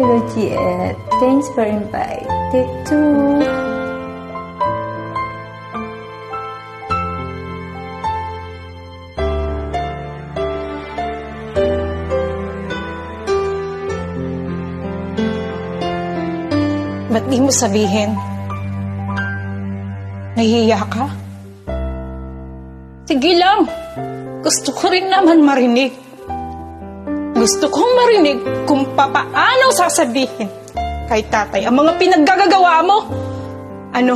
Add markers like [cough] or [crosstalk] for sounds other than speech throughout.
Hello, Giet. Thanks for invite. Take two. Ba't di mo sabihin? Nahihiya ka? Sige lang. Gusto ko rin naman marinig. Gusto kong marinig kung papaano sasabihin kay tatay ang mga pinaggagawa mo. Ano?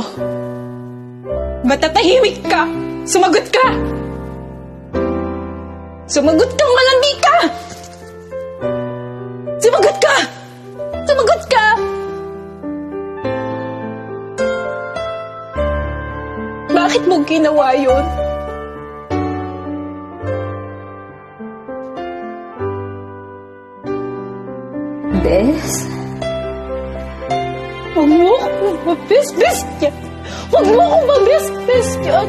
Ba't tatahimik ka? Sumagot ka! Sumagot kang malandi ka! Sumagot ka! Sumagot ka! Bakit mo ginawa yun? Bes? Huwag mo akong mabes-bes yan. Huwag mo akong mabes-bes yan.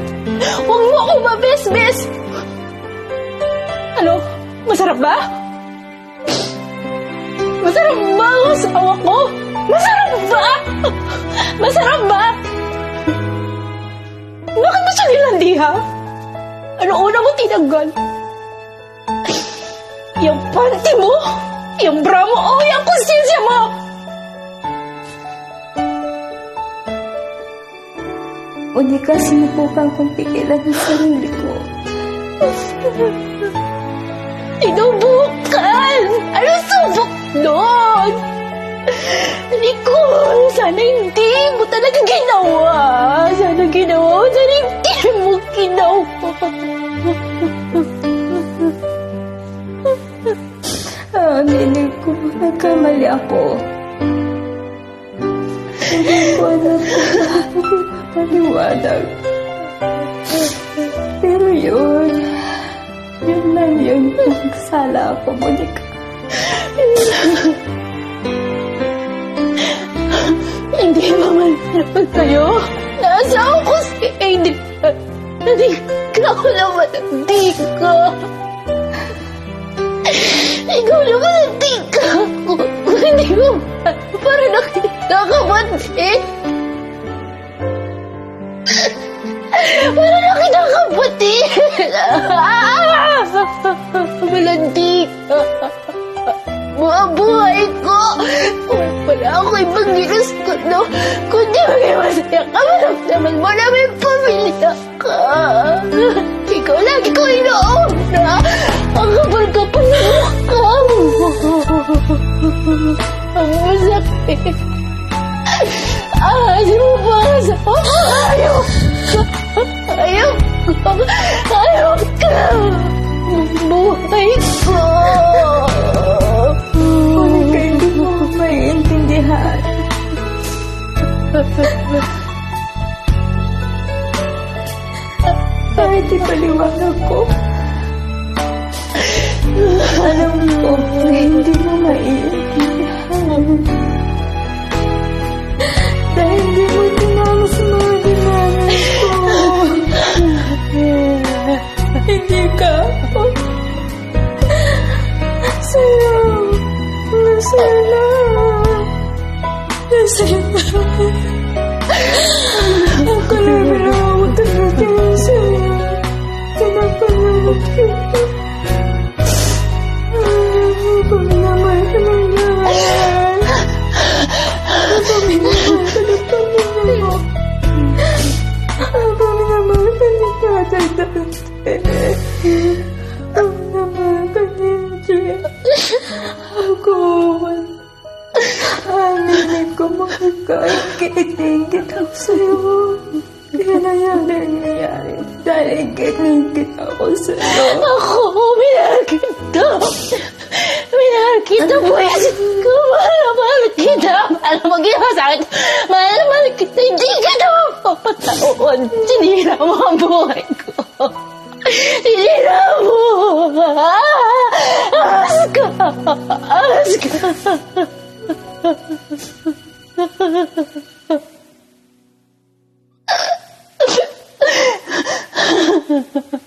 Huwag mo akong mabes-bes. Ano? Masarap ba? Masarap ba ang asawa ko? Masarap ba? Masarap ba? Bakit mo siya nilandiha? Ano una mo tinanggal? Yung panty mo? Yung bra mo? O yung konsensya mo? O di ka sinubukan kong pigilan ang sarili ko. Sinubukan! Ano subok doon? Nicole, sana hindi mo talaga ginawa. Sana ginawa mo, sana hindi mo ginawa. [laughs] nagkamali ako. Hindi ko alam kung paliwanag. Pero yun, yun lang yun. Nagsala ako, Monica. Hindi ba man naman sa'yo? Naasawa ko si Aiden. Nadigla ko naman ang di ka. Ikaw naman ang di ka. Kung hindi mo ba, para nakita ka ba eh? Para nakita ka ba Ah! Malandi ka. Mga buhay ko. Wala ako ibang ginusto, no? Kundi maging masaya ka, maramdaman mo na may pamilya ka. Ikaw lagi ko inoona. Ang kapal-kapal na mukha mo. Ang masakit. Ah, sino ba Ayaw ka. Ayaw ka. Buhay ko. Monica, hindi mo ako Kahit ipaliwanag ko, alam ko na hindi mo maiintindihan. Dahil hindi mo tinanong sa mga ginamit ko. hindi ka ako. Sa'yo, nasala. Nasala. Ako Ako naman ka ng lahat. Ako minamahal ka ng Panginoon. Ako minamahal ka ng Tatay Ako minamahal ka ng Diyos. Ako Aminin ko makakaingit ako sa'yo. Kaya nangyari ang nangyari. Dahil ingit ako sa'yo. Ako, minahal kita. Minahal kita, buwis ko. Mahal na mahal kita. Mahal mo ginawa sa akin. Mahal na mahal kita. Hindi ka na mapapataon. Sinira mo ang buhay ko. Sinira mo. Ahas ka. Ahas ka. 哈哈哈